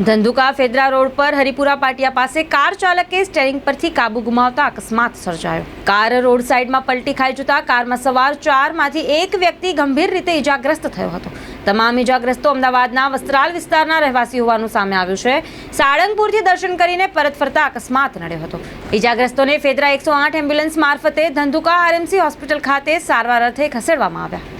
Dhandhuka Fedara road પર હરિપુરા પાટિયા પાસે car ચાલકે સ્ટેરિંગ પરથી કાબુ ગુમાવતા અકસ્માત સર્જાયો. કાર રોડ સાઈડમાં પલટી ખાઈ જતા કારમાં સવાર ચારમાંથી એક વ્યક્તિ ગંભીર રીતે ઈજાગ્રસ્ત થયો હતો. તમામ ઈજાગ્રસ્તો અમદાવાદના વસ્ત્રાલ વિસ્તારના રહેવાસી હોવાનું સામે આવ્યું છે. સાળંગપુરથી દર્શન કરીને પરત ફરતા અકસ્માત નડ્યો હતો. ઇજાગ્રસ્તોને ફેદરા એકસો આઠ એમ્બ્યુલન્સ મારફતે ધંધુકા આરએમસી હોસ્પિટલ ખાતે સારવાર અર્થે ખસેડવામાં આવ્યા.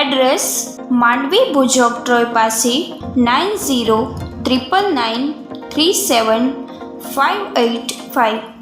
એડ્રેસ માંડવી ભુજોક ટ્રોય પાસે nine zero triple nine three seven five eight five.